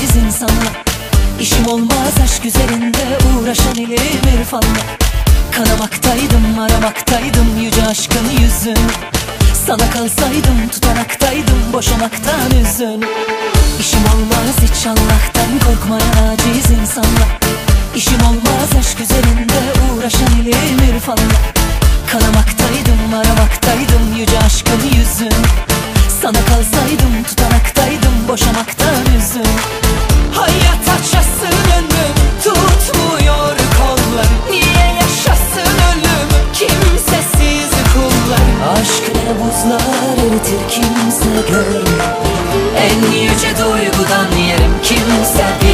temiz insanla İşim olmaz aşk üzerinde uğraşan ilim irfanla Kanamaktaydım aramaktaydım yüce aşkın yüzünü. Sana kalsaydım tutanaktaydım boşamaktan üzün İşim olmaz hiç Allah'tan korkmaya aciz insanla. İşim olmaz aşk üzerinde uğraşan ilim irfanla Kanamaktaydım aramaktaydım yüce aşkın yüzün Sana kalsaydım tutanaktaydım boşamaktan üzün Umutlar eritir kimse görmüyor. En yüce duygudan yerim kimse bir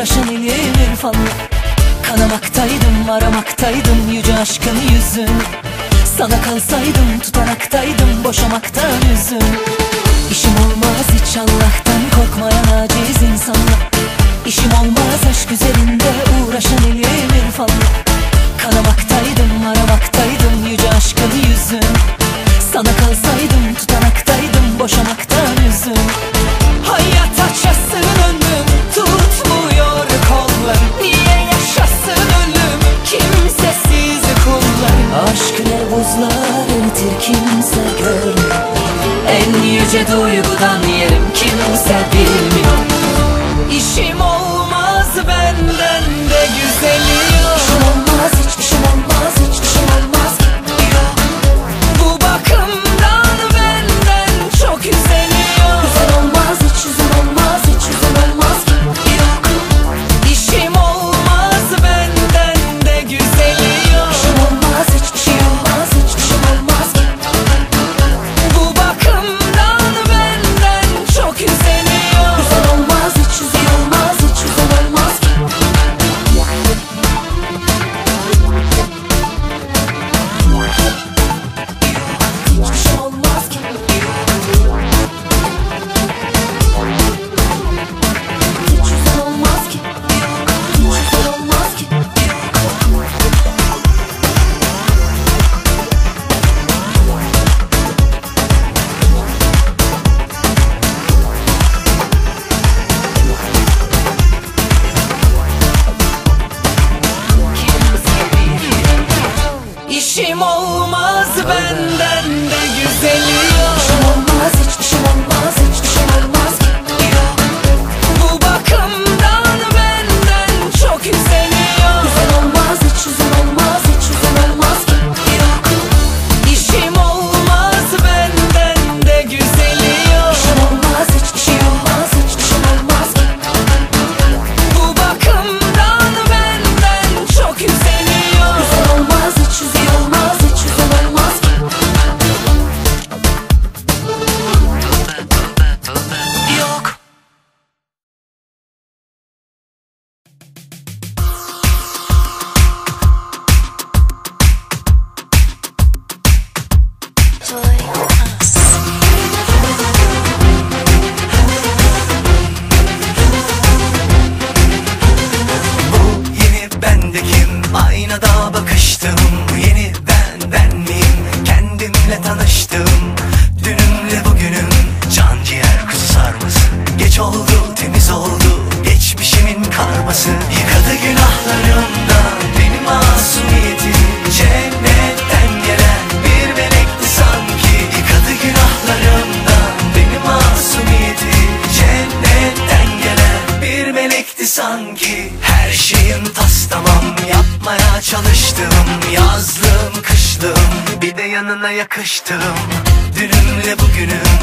uğraşan ilim irfanla Kanamaktaydım aramaktaydım yüce aşkın yüzün Sana kalsaydım tutanaktaydım boşamaktan üzüm İşim olmaz hiç Allah'tan korkma. yaşadıklarım En yüce duygu. ben? Aynada bakıştım Yeni ben ben miyim? Kendimle tanıştım Dünümle bugünüm. Can ciğer kuzu sarması Geç oldu temiz oldu. Geçmişimin karması Yıkadı günahlarımdan Benim masumiyeti Cennetten gelen bir melekti sanki. Yıkadı günahlarımdan Benim masumiyeti Cennetten gelen bir melekti sanki. Her şeyin alıştım Yazlım kışlım. Bir de yanına yakıştım. Dünümle bugünüm.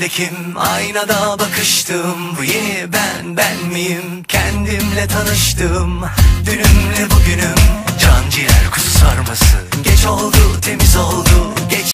de kim? Aynada bakıştım. Bu yeni ben ben miyim? Kendimle tanıştım. Dünümle bugünüm. Can ciğer kuzu sarması. Geç oldu temiz oldu. Geç